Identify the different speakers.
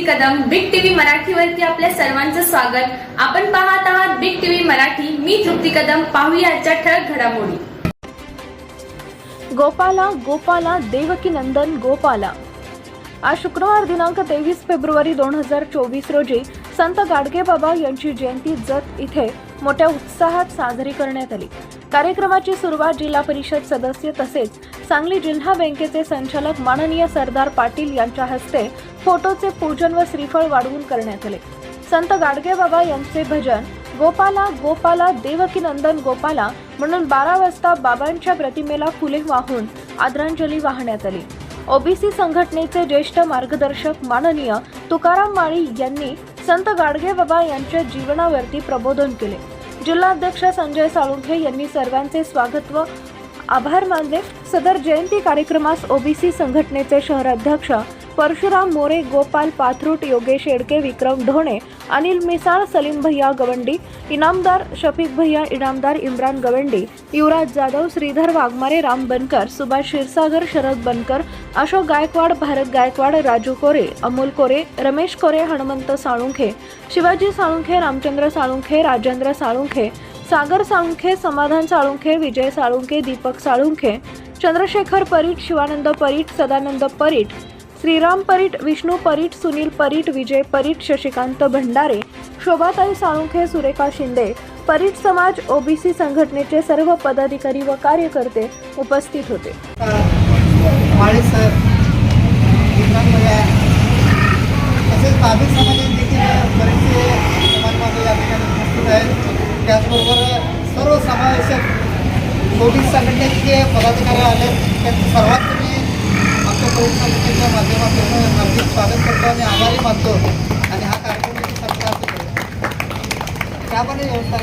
Speaker 1: तृप्ती Kadam big TV मराठीवरती आपल्या सर्वांचं स्वागत. आपण पाहत आहात बिग टीव्ही मराठी. मी तृप्ती कदम. पाहूया आजच्या ठळक घडामोडी.
Speaker 2: गोपाला गोपाला देवकी नंदन गोपाला. आज शुक्रवार दिनांक तेवीस फेब्रुवारी दोन हजार चोवीस रोजी संत गाडगे बाबा यांची जयंती जत इथे मोठ्या उत्साहात साजरी करण्यात आली. कार्यक्रमाची सुरुवात जिल्हा परिषद सदस्य तसेच सांगली जिल्हा बँकेचे संचालक माननीय सरदार पाटील यांच्या हस्ते फोटोचे पूजन व श्रीफळ वाढवून करण्यात आले. संत गाडगे बाबा यांचे भजन गोपाला गोपाला देवकी नंदन गोपाला म्हणून बारा वाजता बाबांच्या प्रतिमेला फुले वाहून आदरांजली वाहण्यात आली. ओबीसी संघटनेचे ज्येष्ठ मार्गदर्शक माननीय तुकाराम माळी यांनी संत गाडगे बाबा यांच्या जीवनावरती प्रबोधन केले. जिल्हाध्यक्ष संजय साळुंखे यांनी सर्वांचे स्वागत व आभार मानले. सदर जयंती कार्यक्रमास ओबीसी संघटनेचे शहराध्यक्ष परशुराम मोरे गोपाल पाथरूट योगेश येडके विक्रम ढोणे अनिल मिसाळ सलीम भैया गवंडी इनामदार शफीक भैया इनामदार इम्रान गवंडी युवराज जाधव श्रीधर वाघमारे राम बनकर सुभाष क्षीरसागर शरद बनकर अशोक गायकवाड भारत गायकवाड राजू कोरे अमोल कोरे रमेश कोरे हनुमंत साळुंखे शिवाजी साळुंखे रामचंद्र साळुंखे राजेंद्र साळुंखे सागर साळुंखे समाधान साळुंखे विजय साळुंखे दीपक साळुंखे चंद्रशेखर परीट शिवानंद परीट सदानंद परीट श्रीराम परीट विष्णू परीट सुनील परीट विजय परीट शशिकांत भंडारे शोभाताई साळुंखे सुरेखा शिंदे परीट समाज ओबीसी संघटनेचे सर्व पदाधिकारी व कार्यकर्ते उपस्थित होते.
Speaker 3: तसेच त्याचबरोबर सर्व समावेशक पोलीस संघटनेचे पदाधिकारी आले. त्यांचं सर्वात तुम्ही आमच्या पोलीस संघटनेच्या माध्यमातून हार्दिक स्वागत करतो आणि आभारी मानतो. आणि हा कार्यक्रम देखील त्यामध्ये व्यवस्था